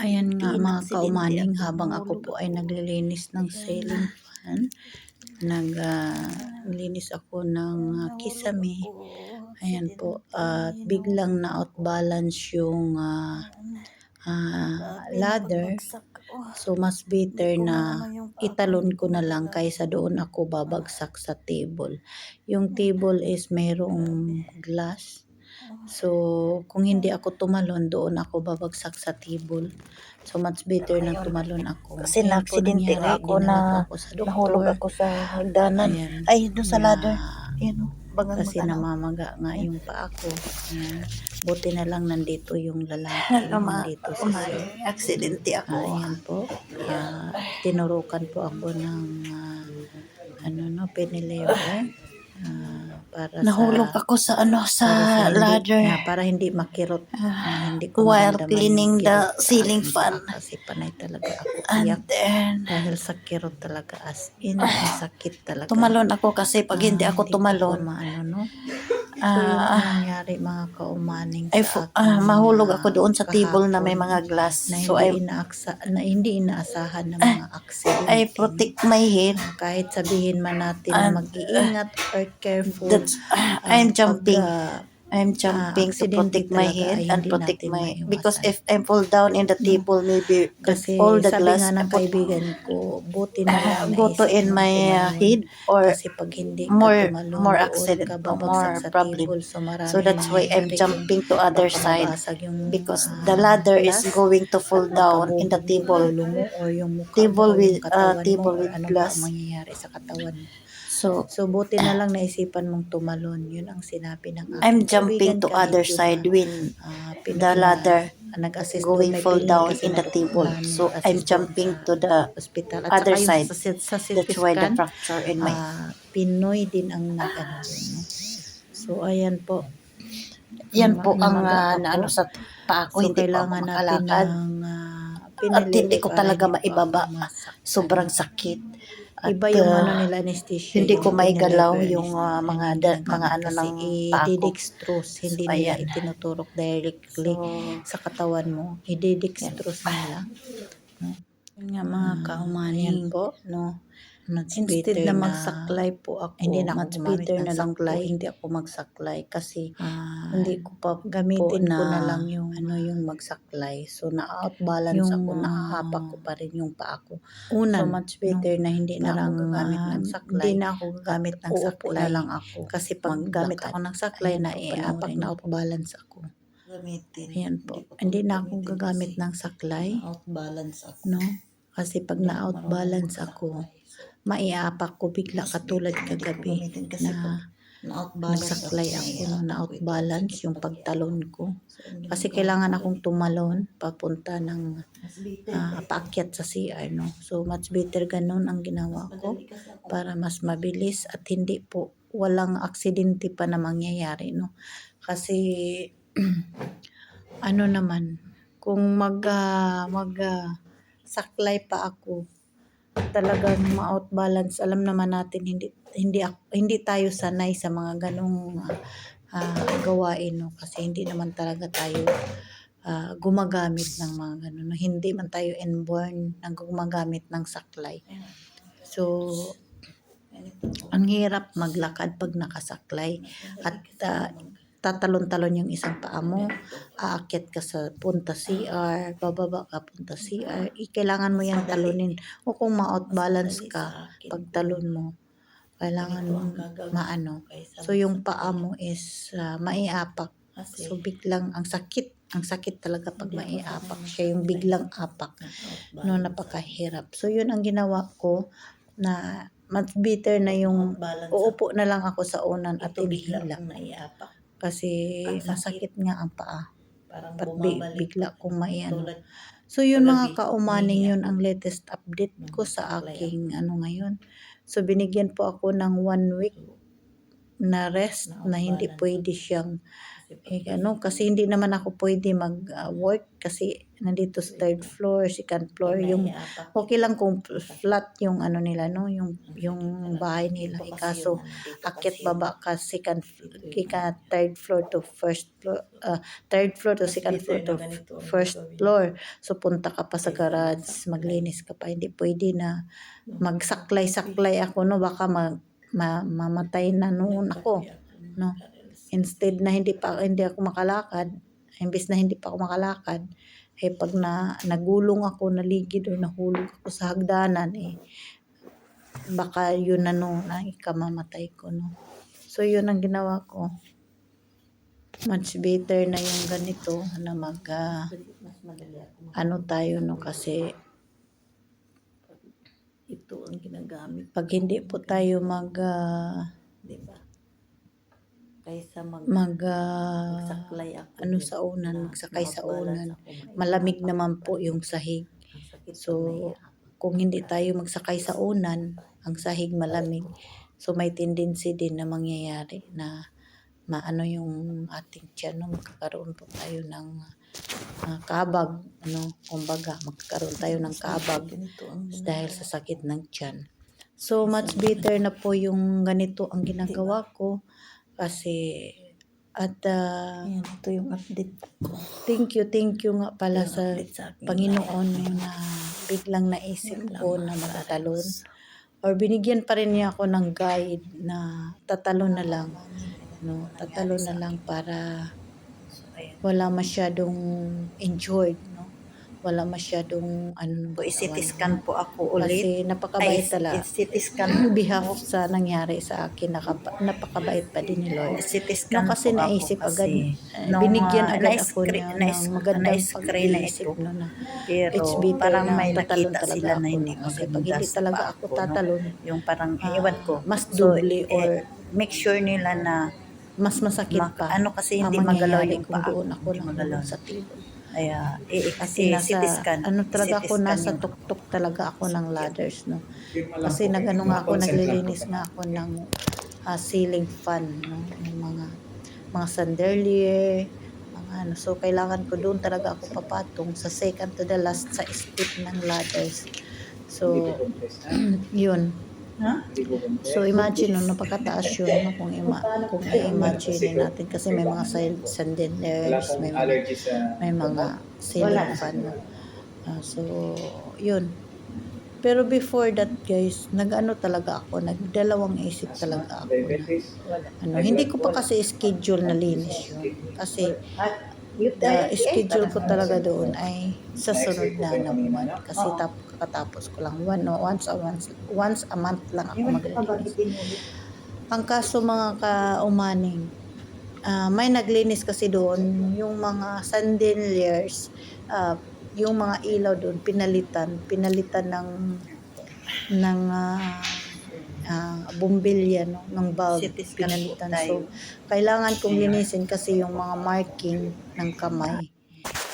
Ayan nga mga ako, habang ako po ay naglilinis ng ceiling fan. Naglinis ako ng ah, kisame. Ayan po. At biglang na-outbalance yung ah, ah, ladder. So mas better na italon ko na lang kaysa doon ako babagsak sa table. Yung table is mayroong glass. So, kung hindi ako tumalon, doon ako babagsak sa table. So, much better na tumalon ako. Kasi po na-aksidente nangyari, nga ako dinala na ako sa doktor. Nahulog ako sa hagdanan. Ayan. Ay, doon sa Na- ladder. Ayan o. Bangang Kasi mag- ano. namamaga nga yung paa ko. Ayan. Buti na lang nandito yung lalaki. Nandito sa uma, aksidente ako. Ayan po. Ah, tinurukan po ako ng ah, ano no, penilevre. Ah, para Nahulog sa ako sa ano sa para hindi- ladder. na para hindi makirot na hindi ko While cleaning the ceiling fan. kasi panay talaga ako And iyak then, dahil sa kirot talaga as in ang sakit talaga tumalon ako kasi pag hindi Ah, ako tumalon, ko maano no ah, ang nangyari mga kaumaning ay, sa fu- ah, akin, mahulog ah, ako doon sa table na may kahapon mga glass. na So, hindi I, inaaksa na hindi inaasahan ng mga accident I protect my head. kahit sabihin man natin na mag-iingat or careful That's, ah, I'm jumping. pag, ah, I'm jumping to protect my head and protect my because if I fall down in the table maybe kasi all the sabi glass nga ng kaibigan ko buti na lang go to in my uh, head or kasi pag hindi more more accident ka more problem. so So that's why I'm jumping to other side yung, because ah, the ladder is going to fall down in the makabubog table. or yung Table with, ah, table with glass. mangyayari sa katawan. So So, buti na lang naisipan mong tumalon. Yun ang sinabi ng aking I'm jumping to other side when ah, the ladder nag-assist going fall down in the table. nag- So I'm jumping to the hospital. At other side. Sa, sa, that's why the fracture in my ah, Pinoy din ang nag-ano doon, no? So, ayan po. yan po ang uh, na ano sa paa ko So, hindi kailangan natin makalakad. ng uh, At hindi ko talaga maibaba. Sobrang sakit. At Iba yung uh, ano nila anesthesia. hindi ko maigalaw pinelever yung uh, mga da- mga ano ng paa ko. i-dextrose, hindi So, nila itinuturok directly So, sa katawan mo. I-dextrose nila. Yun nga mga kaumaning po, no? Much Instead better na magsaklay po ako. hindi na ako much gumamit better ng na lang po hindi ako magsaklay kasi ah, hindi ko pa gamitin po ko na lang yung ano yung magsaklay. So na-outbalance Yung, ako, ah, nahahapak ko pa rin yung paa ko. So unan. much better na hindi na, na ako ako gagamit ng saklay. Hindi na ako gagamit ng Uupo saklay. na lang ako. Kasi pag gamit ako ng saklay na iapak na outbalance ako. gamitin. Ayan po. Hindi na ako gagamit ng saklay. outbalance ako. No? Kasi pag na-outbalance ako, maiapak ko bigla katulad kagabi na nagsaklay ako, no, na-outbalance yung pagtalon ko. Kasi kailangan akong tumalon papunta ng ah, paakyat sa CR, no? So, much better ganun ang ginawa ko para mas mabilis at hindi po walang aksidente pa na mangyayari, no? Kasi, ano naman, kung mag, ah, mag ah, saklay pa ako, talagang ma-outbalance. Alam naman natin, hindi, hindi, hindi tayo sanay sa mga ganong ah, gawain, no? Kasi hindi naman talaga tayo ah, gumagamit ng mga ganun. no? Hindi man tayo inborn na gumagamit ng saklay. So, ang hirap maglakad pag nakasaklay at ah, tatalon-talon yung isang paa mo, aakyat ka sa punta CR, bababa ka punta CR, i- kailangan mo yan talunin. O kung ma-outbalance ka, pag talon mo, kailangan mo maano. So yung paa mo is ah, maiapak. So biglang ang sakit, ang sakit talaga pag maiapak siya, yung biglang apak. No, napakahirap. So yun ang ginawa ko na much better na yung uupo na lang ako sa unan at inhila. naiapak. Kasi Ang sakit. masakit nga ang paa. Parang At bi- bumabalik. bigla kong maiano. Tulad So yun mga tulad kaumaning ni- yun ang latest update ko sa saklay. aking ano ngayon. So binigyan po ako ng one week na rest na. hindi pwede siyang eh, ano, kasi hindi naman ako pwede mag-work kasi nandito sa third floor, second floor, yung okay lang kung flat yung ano nila no yung yung bahay nila eh, kaso akit baba ka second ka third floor to first floor ah, third floor to second floor to first floor. So punta ka pa sa garage maglinis ka pa. Hindi pwede na magsaklay-saklay ako no baka mag ma, mamatay na noon ako no? Instead na hindi pa hindi ako makalakad imbes na hindi pa ako makalakad eh pag na nagulong ako naligid o nahulog ako sa hagdanan eh baka yun na no na ikamamatay ko no? So yun ang ginawa ko. Much better na yung ganito na mag ah, ano tayo no? Kasi ito ang ginagamit pag hindi po tayo mag ah, Di ba? Kaysa mag mag ah, magsaklay ako. ano sa unan na magsakay sa unan malamig naman po yung sahig So, kung hindi tayo magsakay sa unan, ang sahig malamig. So, may tendency din na mangyayari na maano yung ating tiyan, no? magkakaroon po tayo ng ah, kabag, ano, kumbaga, magkakaroon tayo ng kabag dahil sa sakit ng tiyan. So, much better na po yung ganito ang ginagawa ko kasi at ah, Ayan, ito yung update ko. thank you, thank you nga pala Yung sa sa Panginoon na biglang naisip ko na matatalon. Or binigyan pa rin niya ako ng guide na tatalon na lang. No, tatalon na lang para. Wala masyadong injured, no? Wala masyadong ano So, i-CT scan po ako ulit. Kasi napakabait talaga. i-CT scan behalf sa nangyari sa akin, nakapa, napakabait pa din ni Lord. CT No, scan kasi po ako naisip agad, kasi eh, nung, binigyan ah, agad na-screen- ako niya na-sc- ng magandang na pag-iisip no, na Pero it's better parang na may tatalon talaga sila ako, na hindi no? Kasi pag hindi talaga ako ko, no? tatalon, Yung parang, Ah, ewan ko. mas So, doble eh, or make sure nila na mas masakit mak- pa. ano kasi hindi magalaw yung kung paa. doon ako Hindi nang magalaw. sa table. Kaya, eh, Kasi kasi nasa, CT scan. ano talaga CT ako, scan nasa yung- tuktok talaga ako ng ladders, no? Kasi Kasi nagano nga ako, naglilinis nga ako ng ah, ceiling fan, no? Yung mga, mga chandelier, mga ano. So, kailangan ko doon talaga ako papatong sa second to the last sa step ng ladders. So, yun. Ha? So, imagine no, napakataas yun, no? Kung, ima kung i-imagine natin. Kasi may mga sand- Wala chandeliers, pong may mga may mga ceiling fan. no? Ah, so, yun. Pero before that, guys, nag-ano talaga ako, nagdalawang isip talaga ako. Na, ano, hindi ko pa kasi schedule na linis yun. Kasi, uh, schedule ko talaga doon ay sa sunod na na buwan. Kasi tap, katapos ko lang one, no, once a once, once a month lang ako maglilinis. Ang kaso mga kaumaning, ah, may naglinis kasi doon, yung mga chandeliers, ah, yung mga ilaw doon, pinalitan, pinalitan ng ng ah, ah, bumbilya, no, ng bulb, CT scan po pinalitan. tayo. So, kailangan kong linisin kasi yung mga marking ng kamay,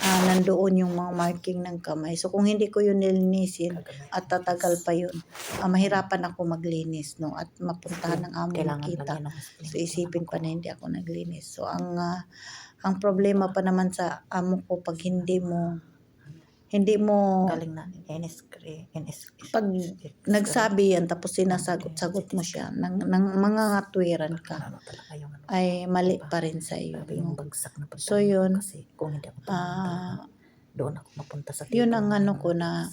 ah, nandoon yung mga marking ng kamay. So, kung hindi ko yun nilinisin, at tatagal pa yun, ah, mahirapan ako maglinis, no, at mapuntahan ng amo Kailangan makita. lang yan ang So isipin pa na hindi ako naglinis. So ang ah, ang problema pa naman sa amo ko pag hindi mo hindi mo Galing na. NS-screen. NS pag nagsabi yan tapos sinasagot-sagot mo siya ng, ng mga ngatwiran ka Ano ay mali pa rin sa iyo. Yung bagsak na So, yun. Kasi kung hindi ako Ah, doon ako mapunta sa yun ang na ano ko na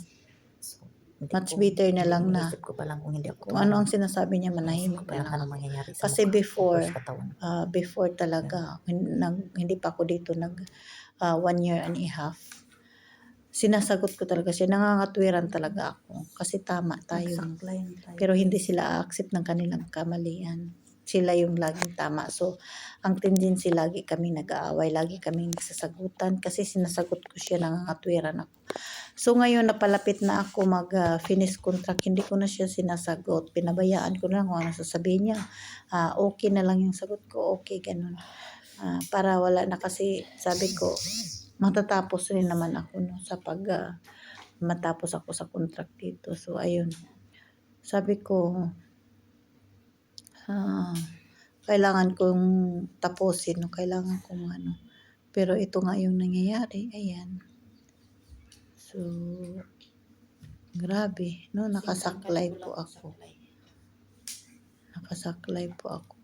much better na lang na ko pa lang kung hindi ako kung ano ang sinasabi niya manahimik pa lang mangyayari sa Kasi before. Ah, before talaga nag, hindi pa ako dito nag ah, one year and a half sinasagot ko talaga siya. Nangangatwiran talaga ako. Kasi tama tayo na tayo. pero hindi sila accept ng kanilang kamalian. Sila yung laging tama. So ang tendency lagi kami nag-aaway. Lagi kaming nagsasagutan. Kasi sinasagot ko siya. Nangangatwiran ako. So ngayon napalapit na ako mag ah, contract. Hindi ko na siya sinasagot. Pinabayaan ko na lang kung ano sasabihin niya. Ah, okay na lang yung sagot ko. Okay ganun. Ah, para wala na kasi sabi ko matatapos rin naman ako no sa pag ah, matapos ako sa contract dito so ayun sabi ko ah, kailangan kong tapusin, no? kailangan kong ano. Pero ito nga yung nangyayari, ayan. So, grabe, no? Nakasaklay po ako. Nakasaklay po ako.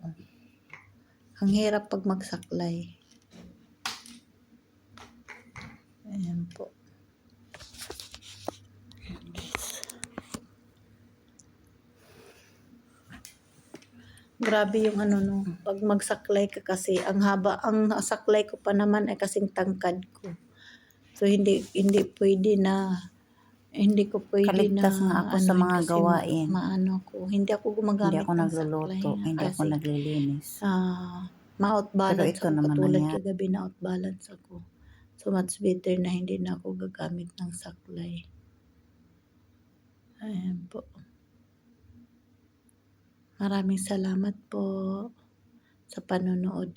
Ang hirap pag magsaklay. Ayan po. Grabe yung ano no, pag magsaklay ka kasi ang haba, ang saklay ko pa naman ay kasing tangkad ko. So hindi hindi pwede na hindi ko pwede Kaligtas na nga ako sa mga gawain. Maano ko, hindi ako gumagamit Hindi ako nagluluto, hindi ako kasi naglilinis. ah ma-outbalance Pero ito ako. naman Katulad kagabi na outbalance ako. So much better na hindi na ako gagamit ng saklay. Ayan po. Maraming salamat po sa panonood.